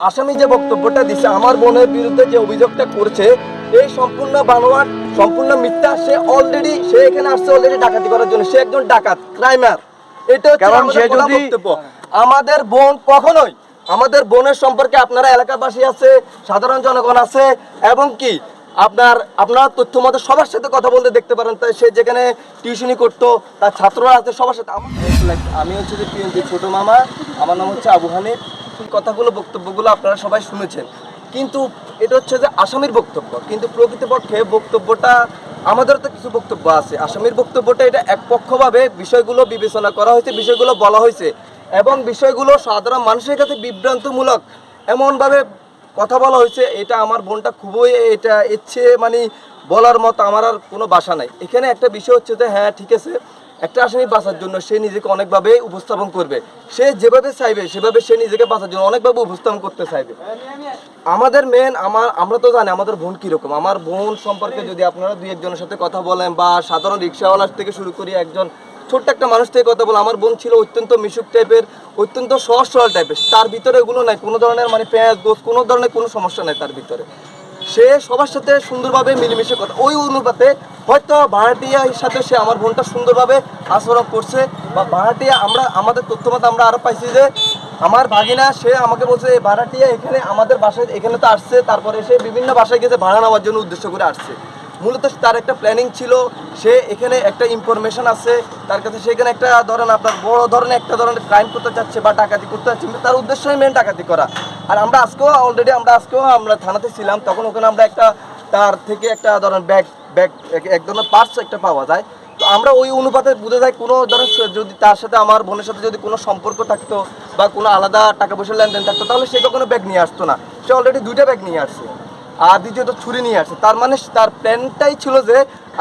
আসামি যে বক্তব্যটা দিছে আমার বোনের বিরুদ্ধে যে অভিযোগটা করছে এই সম্পূর্ণ বানোয়াট সম্পূর্ণ মিথ্যা সে অলরেডি সে এখানে আসছে অলরেডি ডাকাতি করার জন্য। সে একজন ডাকাত ক্রাইমার এটা হচ্ছে কারণ সে যদি- বক্তব্য। আমাদের বোন কখনোই আমাদের বোনের সম্পর্কে আপনারা এলাকাবাসী আছে সাধারণ জনগণ আছে এবং কি আপনার আপনারা তথ্য মতো সবার সাথে কথা বলতে দেখতে পারেন। তাই সে যেখানে টিউশনি করতো তার ছাত্ররা আছে সবার সাথে। আমি হচ্ছে যে পিএনজি ছোট মামা আমার নাম হচ্ছে আবু হানিফ। কথাগুলো, বক্তব্যগুলো আপনারা সবাই শুনেছেন। কিন্তু এটা হচ্ছে যে আসামির বক্তব্য। কিন্তু প্রকৃতপক্ষে বক্তব্যটা আমাদের তো কিছু বক্তব্য আছে। আসামির বক্তব্যটা এটা একপক্ষভাবে বিষয়গুলো বিবেচনা করা হয়েছে, বিষয়গুলো বলা হয়েছে। এবং বিষয়গুলো সাধারণ মানুষের কাছে বিভ্রান্তমূলক এমনভাবে কথা বলা হয়েছে, এটা আমার বোনটা খুবই এটা ইচ্ছে মানে বলার মতো, আমার আর কোনো বাসা নাই। এখানে একটা বিষয় হচ্ছে যে হ্যাঁ ঠিক আছে একটা আসামি বাঁচার জন্য সে নিজেকে অনেকভাবে উপস্থাপন করবে। সে যেভাবে চাইবে, সেভাবে সে নিজেকে বাঁচার জন্য অনেকভাবে উপস্থাপন করতে চাইবে। আমাদের মেন আমার, আমরা তো জানি আমাদের বোন কীরকম। আমার বোন সম্পর্কে যদি আপনারা দুই একজনের সাথে কথা বলেন বা সাধারণ রিক্সাওয়ালার থেকে শুরু করি, একজন ছোট্ট একটা মানুষ থেকে কথা বলে আমার বোন ছিল অত্যন্ত মিশুক টাইপের অত্যন্ত সহজ সরল টাইপের তার ভিতরে এগুলো নাই, কোনো ধরনের মানে পেঁয়াজ গোস, কোনো ধরনের কোনো সমস্যা নাই তার ভিতরে। সে সবার সাথে সুন্দরভাবে মিলেমিশে কথা ওই অনুপাতে হয়তো ভাড়াটিয়ার সাথে সে আমার বোনটা সুন্দরভাবে আচরণ করছে বা ভাড়াটিয়া আমরা আমাদের তথ্য মতো আমরা আরও পাইছি যে আমার ভাগিনা, সে আমাকে বলছে ভাড়াটিয়া এখানে আমাদের বাসায় এখানে তো আসছে। তারপরে সে বিভিন্ন বাসায় গেছে ভাড়া নেওয়ার জন্য উদ্দেশ্য করে আসছে। মূলত তার একটা প্ল্যানিং ছিল। সে এখানে একটা ইনফরমেশন আছে। তার কাছে সেখানে একটা ধরেন আপনার বড় ধরনের একটা ধরনের ক্রাইম করতে চাচ্ছে বা ডাকাতি করতে চাচ্ছে। তার উদ্দেশ্যই মেন ডাকাতি করা। আর আমরা আজকেও অলরেডি আমরা আজকেও আমরা থানাতে ছিলাম। তখন ওখানে আমরা একটা তার থেকে একটা ধরেন ব্যাগ ব্যাগ এক ধরনের পার্স একটা পাওয়া যায়। তো আমরা ওই অনুপাতে বুঝে যাই কোনো ধরেন যদি তার সাথে আমার বোনের সাথে যদি কোনো সম্পর্ক থাকতো বা কোনো আলাদা টাকা পয়সা লেনদেন থাকতো, তাহলে সে কখনো ব্যাগ নিয়ে আসতো না। সে অলরেডি দুইটা ব্যাগ নিয়ে আসছে। আর দ্বিতীয়ত ছুরি নিয়ে আসছে। তার মানে তার প্ল্যানটাই ছিল যে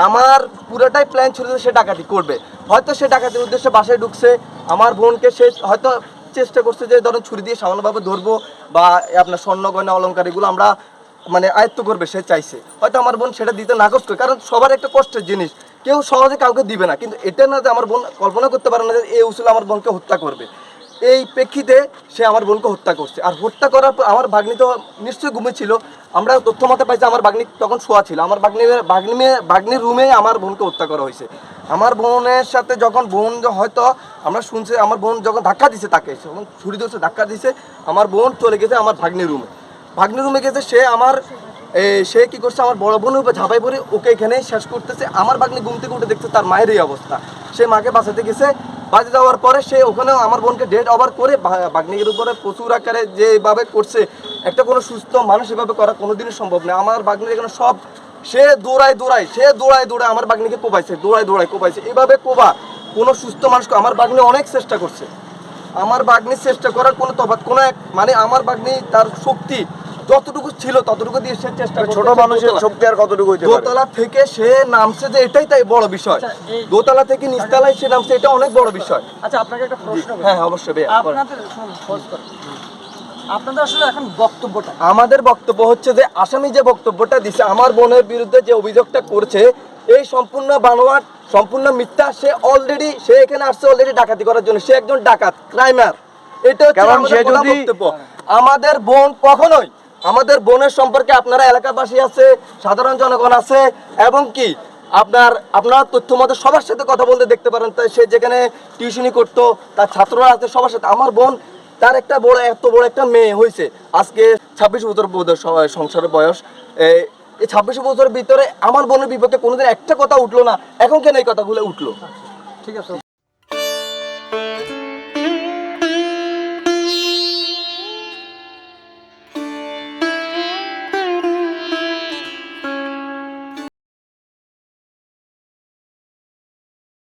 আমার পুরোটাই প্ল্যান ছিল যে সে ডাকাতি করবে। হয়তো সে ডাকাতির উদ্দেশ্যে বাসায় ঢুকছে, আমার বোনকে সে হয়তো চেষ্টা করছে যে ধরেন ছুরি দিয়ে সামান্যভাবে ধরবো বা আপনার স্বর্ণ, গয়না অলঙ্কার এগুলো আমরা মানে আয়ত্ত করবে সে চাইছে। হয়তো আমার বোন সেটা দিতে নাকচ করে, কারণ সবার একটা কষ্টের জিনিস। কেউ সহজে কাউকে দিবে না, কিন্তু এটা না যে আমার বোন কল্পনা করতে পারে না যে এই উসুল আমার বোনকে হত্যা করবে। এই প্রেক্ষিতে সে আমার বোনকে হত্যা করছে। আর হত্যা করার পর আমার ভাগ্নি তো নিশ্চয়ই ঘুমিয়েছিল আমরা তথ্য মতে পাইছি আমার ভাগ্নি তখন শোয়া ছিল। আমার ভাগ্নি ভাগ্নি মেয়ে- ভাগ্নির রুমে আমার বোনকে হত্যা করা হয়েছে। আমার বোনের সাথে যখন বোন হয়তো আমরা শুনছি, আমার বোন যখন ধাক্কা দিছে তাকে, যখন ছুরি ধরছে, ধাক্কা দিছে, আমার বোন চলে গেছে আমার ভাগ্নির রুমে। ভাগ্নির রুমে গেছে, সে আমার সে কি করছে, আমার বড় বোনের উপর ঝাঁপাই পড়ে ওকে এখানে শেষ করতেছে। আমার ভাগ্নি ঘুম থেকে উঠে দেখছে তার মায়ের এই অবস্থা। সে মাকে বাঁচাতে গেছে বাঁচে যাওয়ার পরে সে ওখানে আমার বোনকে ডেট ওভার করে ভাগ্নির উপরে প্রচুর আকারে যেভাবে করছে, একটা কোনো সুস্থ মানুষ এভাবে করা কোনোদিনই সম্ভব না। আমার ভাগ্নির এখানে সব, সে দৌড়ায় দৌড়ায়, সে দৌড়ায় দৌড়ায় আমার বাগনিকে কোপাইছে, দৌড়ায় দৌড়ায় কোপাইছে। এভাবে কোবা, কোনো সুস্থ মানুষকে আমার বাগনি অনেক চেষ্টা করছে। আমার বাগনির চেষ্টা করার কোনো তফাৎ, কোনো এক মানে আমার বাগনি তার শক্তি যতটুকু ছিল ততটুকু দিয়ে সে চেষ্টা করছে। ছোট মানুষের শক্তি আর কতটুকু হইতে পারে? দোতলা থেকে সে নামছে যে এটাই তাই বড় বিষয়। আচ্ছা, দোতলা থেকে নিচতলায় সে নামছে এটা অনেক বড় বিষয়। আচ্ছা আপনাকে একটা প্রশ্ন করি। হ্যাঁ অবশ্যই আপনাদের। আপনাদের আসলে এখন বক্তব্যটা আমাদের বক্তব্য হচ্ছে যে আসামি যে বক্তব্যটা দিছে আমার বোনের বিরুদ্ধে যে অভিযোগটা করছে এই সম্পূর্ণ বানোয়াট সম্পূর্ণ মিথ্যা সে অলরেডি সে এখানে আসছে অলরেডি ডাকাতি করার জন্য। সে একজন ডাকাত ক্রাইমার। এটা হচ্ছে কারণ আমাদের সে যদি- বক্তব্য। আমাদের বোন কখনোই আমাদের বোনের সম্পর্কে আপনারা এলাকাবাসী আছে, সাধারণ জনগণ আছে, এবং কি আপনার আপনার তথ্য মতো সবার সাথে কথা বলতে দেখতে পারেন। তাই সে যেখানে টিউশনি করতো, তার ছাত্ররা আছে সবার সাথে। আমার বোন, তার একটা বড়, এত বড় একটা মেয়ে হয়েছে। আজকে ছাব্বিশ বছর সংসারের বয়স। এই- ছাব্বিশ বছরের ভিতরে আমার বোনের বিপক্ষে কোনোদিন একটা কথা উঠল না। এখন কেন এই কথাগুলো উঠল? ঠিক আছে।